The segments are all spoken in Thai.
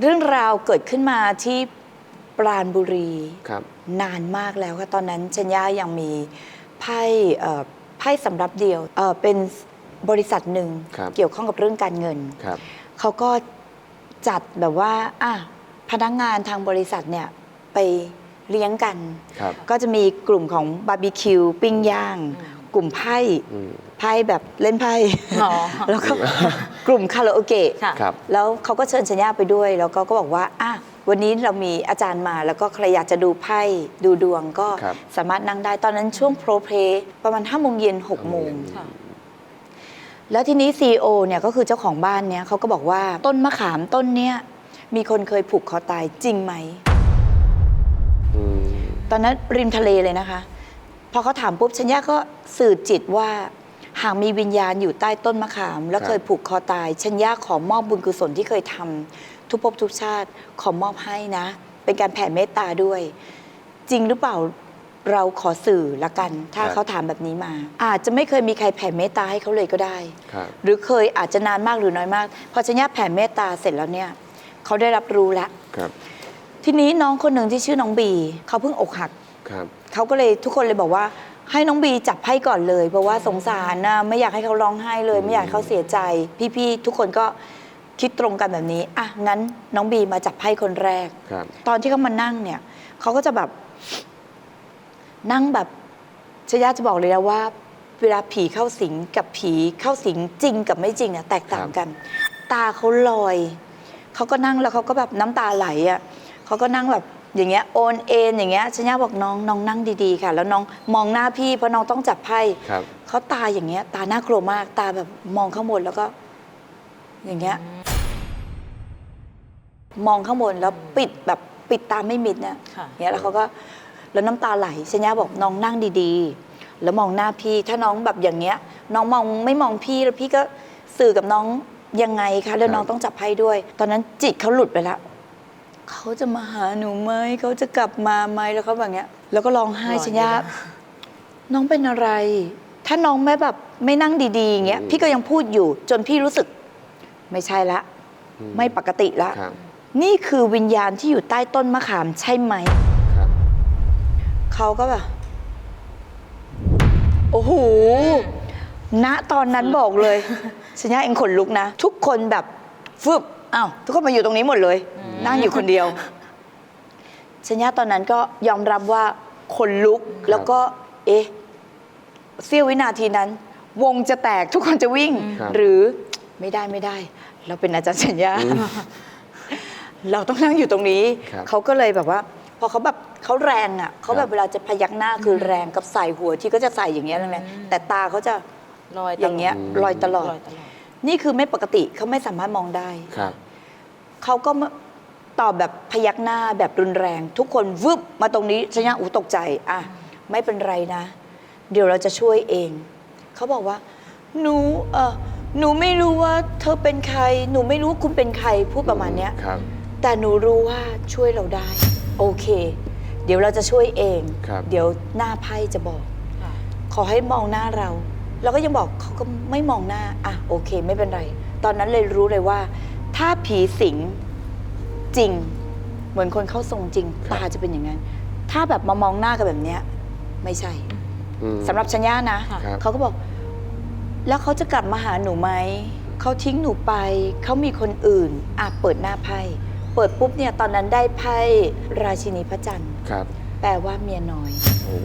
เรื่องราวเกิดขึ้นมาที่ปราณบุรีครับ นานมากแล้วค่ะตอนนั้นชัญญายังมีไพ่เอ่อไพ่สำรับเดียวเอ่อเป็นบริษัทหนึ่งครับ เกี่ยวข้องกับเรื่องการเงิน ครับ เขาก็จัดแบบว่าอะพนักงานทางบริษัทเนี่ยไปเลี้ยงกัน ครับ ก็จะมีกลุ่มของบาร์บีคิวปิ้งย่าง กลุ่มไพ่อืมไพ่แบบเล่นไพ่อ๋อแล้วก็กลุ่มคาราโอเกะค่ะครับแล้วเขาก็เชิญชัญญาไปด้วย แล้วก็ก็บอกว่าอะวันนี้เรามีอาจารย์มาแล้วก็ใครอยากจะดูไพ่ดูดวงก็ครับสามารถนั่งได้ตอนนั้นช่วงโปรเพลย์ประมาณ5้าโมงเย็นหกโมงค่ะแล้วทีนี้ CEO เนี่ยก็คือเจ้าของบ้านเนี่ยเขาก็บอกว่าต้นมะขามต้นเนี้ยมีคนเคยผูกคอตายจริงไหมอืมตอนนั้นริมทะเลเลยนะคะ พอเขาถามปุ๊บชัญญาก็สื่อจิตว่า หากมีวิญญาณอยู่ใต้ต้นมะขาม แล้วเคยผูกคอตาย ชัญญาขอมอบบุญกุศลที่เคยทำทุกภพทุกชาติขอมอบให้นะ เป็นการแผ่เมตตาด้วย จริงหรือเปล่าเราขอสื่อละกัน ถ้าครับเขาถามแบบนี้มา อาจจะไม่เคยมีใครแผ่เมตตาให้เขาเลยก็ได้ครับหรือเคยอาจจะนานมากหรือน้อยมาก พอชัญญาแผ่เมตตาเสร็จแล้วเนี่ยเขาได้รับรู้แล้วครับทีนี้น้องคนหนึ่งที่ชื่อน้องบี เขาเพิ่งอกหักครับ เขาก็เลยทุกคนเลยบอกว่า ให้น้องบีจับไพ่ก่อนเลย เพราะว่าสงสารนะไม่อยากให้เขาร้องไห้เลย ไม่อยากให้เขาเสียใจ พี่ๆทุกคนก็คิดตรงกันแบบนี้อะงั้นน้องบีมาจับไพ่คนแรก ครับ ตอนที่เขามานั่งเนี่ยเขาก็จะแบบ นั่งแบบชยาจะบอกเลยนะว่า เวลาผีเข้าสิงกับผีเข้าสิงจริงกับไม่จริงเนี่ยแตกต่างกัน ตาเขาลอยเขาก็นั่งแล้วเขาก็แบบน้ำตาไหลอะเขาก็นั่งแบบ อย่างเงี้ยโอนเอ็นอย่างเงี้ยชัญญาบอกน้องน้องนั่งดีๆค่ะ แล้วน้องมองหน้าพี่เพราะน้องต้องจับไพ่ครับเขาตาอย่างเงี้ย ตาน่ากลัวมากตาแบบมองข้างบนแล้วก็ อย่างเงี้ย มองข้างบนแล้วปิดแบบปิดตาไม่มิดเนี่ยค่ะ เงี้ยแล้วเขาก็แล้วน้ำตาไหลชัญญาบอกน้องนั่งดีๆ แล้วมองหน้าพี่ถ้าน้องแบบอย่างเงี้ย น้องมองไม่มองพี่แล้วพี่ก็สื่อกับน้องยังไงคะแล้วน้องต้องจับไพ่ด้วย ตอนนั้นจิตเขาหลุดไปแล้ว เขาจะมาหาหนูไหมเขาจะกลับมาไหมแล้วเขาแบบเงี้ย แล้วก็ร้องไห้ร้องชัญญาอยู่นะน้องเป็นอะไร ถ้าน้องไม่แบบไม่นั่งดีๆอย่างเงี้ยอืมพี่ก็ยังพูดอยู่ จนพี่รู้สึก ไม่ใช่ละอืไม่ปกติละครับนี่คือวิญญาณที่อยู่ใต้ต้นมะขามใช่ไหมครับเขาก็แบบโอ้โหณตอนนั้นบอกเลยสัญญาเองขนลุกนะ ทุกคนแบบฟึบอ้าวทุกคนมาอยู่ตรงนี้หมดเลย นั่งอยู่คนเดียวสัญญาตอนนั้นก็ยอมรับว่าขนลุกแล้วก็ เอ๊ะเสี้ยววินาทีนั้น วงจะแตกทุกคนจะวิ่ง ครับหรือไม่ได้ไม่ได้ เราเป็นอาจารย์สัญญาเราต้องนั่งอยู่ตรงนี้ ครับเขาก็เลยแบบว่า พอเขาแบบเขาแรงอะเขาแบบครับเวลาจะพยักหน้าคือแรงกับใส่หัวที่ก็จะใส่อย่างเงี้ยนั่นแหละแต่ตาเขาจะลอยตลอย่างเงี้ยลอยตลอด ลอยตลอด นี่คือไม่ปกติเขาไม่สามารถมองได้ ครับ เขาก็มา ตอบแบบพยักหน้าแบบรุนแรง ทุกคนวึบมาตรงนี้ชัญญาอูตกใจอะไม่เป็นไรนะ เดี๋ยวเราจะช่วยเอง เขาบอกว่า หนูเออหนูไม่รู้ว่าเธอเป็นใคร หนูไม่รู้ว่าคุณเป็นใครพูดประมาณเนี้ยครับ แต่หนูรู้ว่าช่วยเราได้ โอเค เดี๋ยวเราจะช่วยเอง ครับ เดี๋ยวหน้าไพ่จะบอกค่ะขอให้มองหน้าเรา เราก็ยังบอกเขาก็ไม่มองหน้า อะโอเค ไม่เป็นไร ตอนนั้นเลยรู้เลยว่า ถ้าผีสิง จริง เหมือนคนเข้าทรงจริงครับตาจะเป็นอย่างนั้น ถ้าแบบมามองหน้ากันแบบเนี้ย ไม่ใช่อืม สำหรับชัญญานะ ค่ะครับเขาก็บอก แล้วเขาจะกลับมาหาหนูไหม เขาทิ้งหนูไป เขามีคนอื่นอะเปิดหน้าไพ่เปิดปุ๊บเนี่ยตอนนั้นได้ไพ่ราชินีพระจันทร์ ครับแปลว่าเมียน้อย โอ้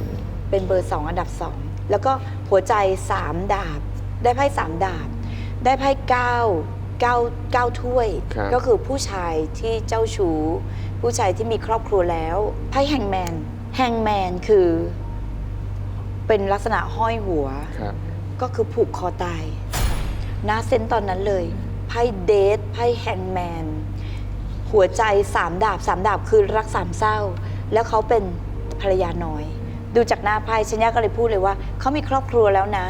เป็นเบอร์สองอันดับสองแล้วก็หัวใจสามดาบ ได้ไพ่สามดาบ ได้ไพ่เก้า เก้าเก้าถ้วย ครับ ก็คือผู้ชายที่เจ้าชู้ ผู้ชายที่มีครอบครัวแล้วไพ่แฮงแมนแฮงแมนคือ เป็นลักษณะห้อยหัว ครับ ก็คือผูกคอตายหน้าเซนต์ตอนนั้นเลย ไพ่เดทไพ่แฮงแมน หัวใจสามดาบสามดาบคือรักสามเศร้า แล้วเขาเป็นภรรยาน้อย ดูจากหน้าไพ่ชัญญาก็เลยพูดเลยว่า เขามีครอบครัวแล้วนะ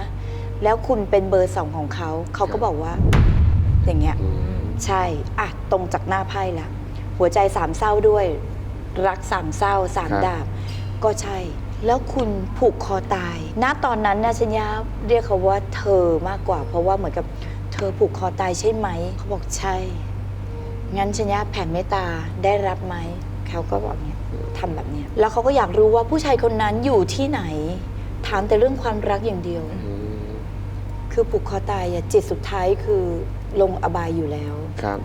แล้วคุณเป็นเบอร์สองของเขา เขาก็บอกว่า อย่างเงี้ยอืมใช่อะตรงจากหน้าไพ่ละหัวใจสามเศร้าด้วย รักสามเศร้าสามครับดาบ ก็ใช่ แล้วคุณผูกคอตาย ณตอนนั้นนะชัญญาเรียกเขาว่าเธอมากกว่า เพราะว่าเหมือนกับเธอผูกคอตายใช่ไหม เขาบอกใช่ฉงั้นชัญญาแผ่เมตตาได้รับไหมเขาก็บอกเนี่ยทำแบบเนี้ยแล้วเขาก็อยากรู้ว่าผู้ชายคนนั้นอยู่ที่ไหน ถามแต่เรื่องความรักอย่างเดียวอืมคือผูกคอตายอะจิตสุดท้ายคือ ลงอบายอยู่แล้ว ครับ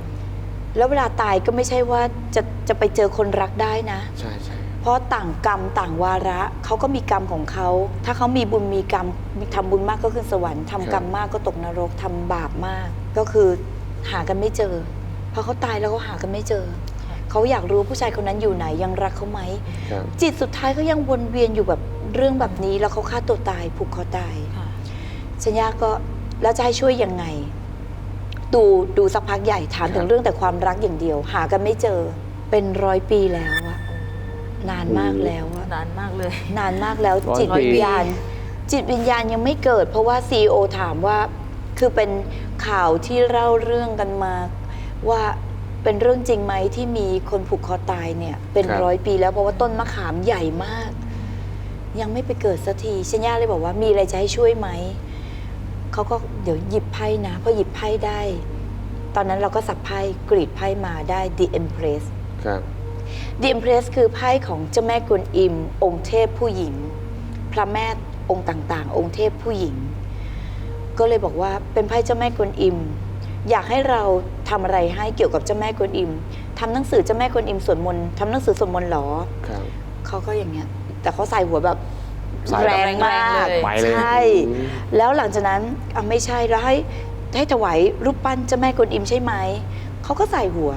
แล้วเวลาตายก็ไม่ใช่ว่าจะจะไปเจอคนรักได้นะ ใช่ใช่เพราะต่างกรรมต่างวาระเขาก็มีกรรมของเขา ถ้าเขามีบุญมีกรรมมีทำบุญมากก็ขึ้นสวรรค์ทำกรรมมากก็ตกนรกทำบาปมาก ก็คือหากันไม่เจอพอเขาตายแล้วเขาหากันไม่เจอ เขาอยากรู้ผู้ชายคนนั้นอยู่ไหนยังรักเขาไหม ครับ จิตสุดท้ายเขายังวนเวียนอยู่แบบเรื่องแบบนี้แล้วเขาฆ่าตัวตายผูกคอตาย ค่ะ ชัญญาก็แล้วจะให้ช่วยยังไง ดูดูสักพักใหญ่ถามถึงเรื่องแต่ความรักอย่างเดียว หากันไม่เจอเป็นร้อยปีแล้วอะนานมากแล้วอะนานมากเลย นานมากแล้วร้อยจิตปีวิญญาณ จิตวิญญาณยังไม่เกิด เพราะว่าซีอถามว่าคือเป็นข่าวที่เล่าเรื่องกันมา ว่าเป็นเรื่องจริงไหมที่มีคนผูกคอตายเนี่ย เป็นร้อยปีแล้วเพราะว่าต้นมะขามใหญ่มาก ยังไม่ไปเกิดสักทีชัญญาเลยบอกว่ามีอะไรจะให้ช่วยไหม เขาก็เดี๋ยวหยิบไพ่นะพอหยิบไพ่ได้ ตอนนั้นเราก็สับไพ่กรีดไพ่มาได้ The Empress ครับ The Empress คือไพ่ของเจ้าแม่กวนอิม องค์เทพผู้หญิง พระแม่องค์ต่างๆ องค์เทพผู้หญิง ก็เลยบอกว่าเป็นไพ่เจ้าแม่กวนอิม อยากให้เราทำอะไรให้เกี่ยวกับเจ้าแม่กวนอิมทำหนังสือเจ้าแม่กวนอิมสวดมนต์ทำหนังสือสวดมนต์เหรอครับเขาก็อย่างเงี้ย แต่เขาใส่หัวแบบ ใส่แรงมากแรงๆเลย ไปเลยใช่อืมแล้วหลังจากนั้นอะไม่ใช่แล้วให้ให้ถวายรูปปั้นเจ้าแม่กวนอิมใช่ไหมเขาก็ใส่หัว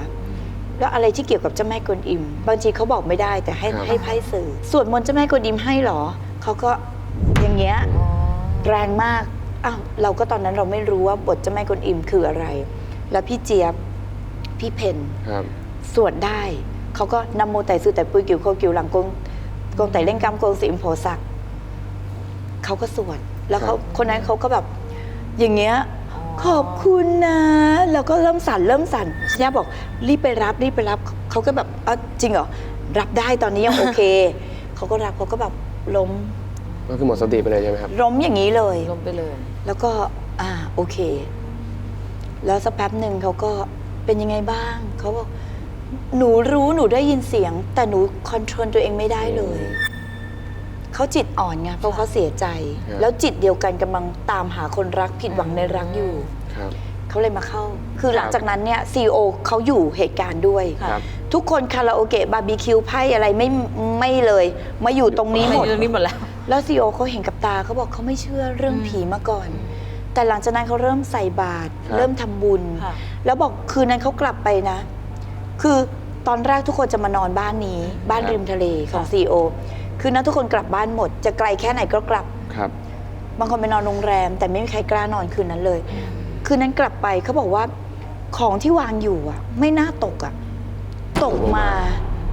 แล้วอะไรที่เกี่ยวกับเจ้าแม่กวนอิม บางทีเขาบอกไม่ได้แต่ให้ครับ ให้ไพ่สื่อสวดมนต์เจ้าแม่กวนอิมให้เหรอเขาก็อย่างเงี้ยอ๋อแรงมาก อ้าว เราก็ตอนนั้นเราไม่รู้ว่าบทเจ้าแม่กวนอิมคืออะไร แล้วพี่เจี๊ยบ พี่เพนครับ สวดได้ เขาก็นำโมไต่สื่อแต่ปุยกิวโคกิวหลังกงกงไต่เล่งกำกงสิมโพศักดิ์ เขาก็สวดแล้วเขาครับคนนั้นเขาก็แบบอย่างเงี้ยอ๋อขอบคุณนะ แล้วก็เริ่มสั่นเริ่มสั่นชัญญาบอกรีบไปรับรีบไปรับเขาก็แบบเอ้าจริงเหรอรับได้ตอนนี้ยังโอเคเขาก็รับเขาก็แบบล้มก็คือหมดสติไปเลยใช่ไหมครับล้มอย่างนี้เลยลงไปเลย แล้วก็อ่าโอเค แล้วสักแป๊บหนึ่งเขาก็เป็นยังไงบ้างเขาบอกหนูรู้หนูได้ยินเสียง แต่หนูคอนโทรลตัวเองไม่ได้เลย เขาจิตอ่อนไงเพราะเขาเสียใจ ครับแล้วจิตเดียวกันกำลังตามหาคนรักผิดหวังในรักอยู่ ครับ เขาเลยมาเข้า คือหลังจากนั้นเนี่ยซีโอเขาอยู่เหตุการณ์ด้วยค่ะครับ ทุกคนคาราโอเกะบาร์บีคิวไพ่อะไรไม่ไม่เลย มาอยู่ตรงนี้หมด เรื่องนี้หมดแล้ว แล้วซีโอเขาเห็นกับตาเขาบอกเขาไม่เชื่อเรื่องอืมผีมาก่อน แต่หลังจากนั้นเขาเริ่มใส่บาตรครับ เริ่มทำบุญ ค่ะ แล้วบอกคืนนั้นเขากลับไปนะ คือตอนแรกทุกคนจะมานอนบ้านนี้ บ้านครับริมทะเลของค่ะซีโอ คืนนั้นทุกคนกลับบ้านหมด จะไกลแค่ไหนก็กลับ ครับ บางคนไปนอนโรงแรม แต่ไม่มีใครกล้านอนคืนนั้นเลย คืนนั้นกลับไปเขาบอกว่าของที่วางอยู่อะ ไม่น่าตกอะ ตกมา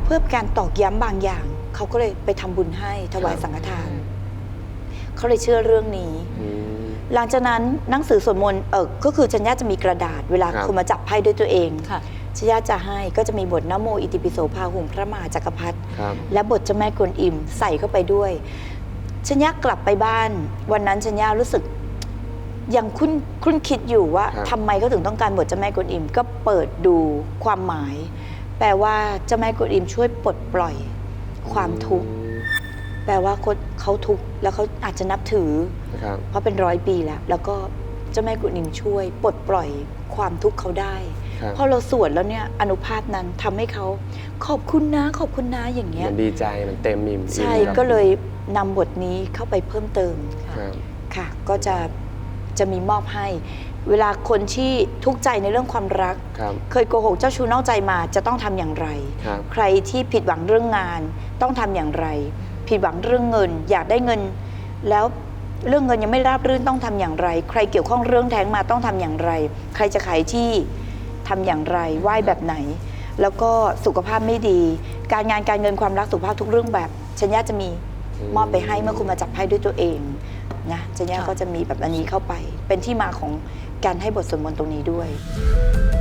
เพื่อการตอกย้ำบางอย่าง เขาก็เลยไปทำบุญให้ถวายสังฆทาน เขาเลยเชื่อเรื่องนี้ อืม หลังจากนั้นหนังสือสวดมนต์เออก็คือชัญญาจะมีกระดาษเวลาครับคุณมาจับไพ่ด้วยตัวเอง ค่ะ ชัญญาจะให้ก็จะมีบทนะโมอิติปิโสภาหุงพระมหาจักรพรรดิครับและบทเจ้าแม่กวนอิมใส่เข้าไปด้วยชัญญากลับไปบ้าน วันนั้นชัญญารู้สึกยังคุ้นคุ้นคิดอยู่ว่าครับทำไมเขาถึงต้องการบทเจ้าแม่กวนอิม ก็เปิดดูความหมาย แปลว่าเจ้าแม่กวนอิมช่วยปลดปล่อยความทุกข์แปลว่าคนเขาทุกข์แล้วเขาอาจจะนับถือครับเพราะเป็นร้อยปีแล้ว แล้วก็เจ้าแม่กุนิมช่วยปลดปล่อยความทุกข์เขาได้ครับ พอเราสวดแล้วเนี่ยอนุภาพนั้นทำให้เขาขอบคุณนะขอบคุณนะอย่างเงี้ยมันดีใจมันเต็มอิ่มใช่อิ่มครับก็เลยนำบทนี้เข้าไปเพิ่มเติมครับค่ะ ก็จะจะมีมอบให้ เวลาคนที่ทุกข์ใจในเรื่องความรักครับเคยโกหกเจ้าชู้นอกใจมาจะต้องทำอย่างไรครับใครที่ผิดหวังเรื่องงาน ต้องทำอย่างไร ผิดหวังเรื่องเงิน อยากได้เงิน แล้วเรื่องเงินยังไม่ราบรื่นต้องทำอย่างไร ใครเกี่ยวข้องเรื่องแท้งมาต้องทำอย่างไร ใครจะขายที่ ทำอย่างไรไหว้แบบไหน แล้วก็สุขภาพไม่ดี การงานการเงินความรักสุขภาพทุกเรื่องแบบชัญญาจะมีอืมมอบไปให้เมื่อคุณมาจับไพ่ด้วยตัวเองนะชัญญาค่ะก็จะมีแบบอันนี้เข้าไป เป็นที่มาของการให้บทสวดมนต์ตรงนี้ด้วยค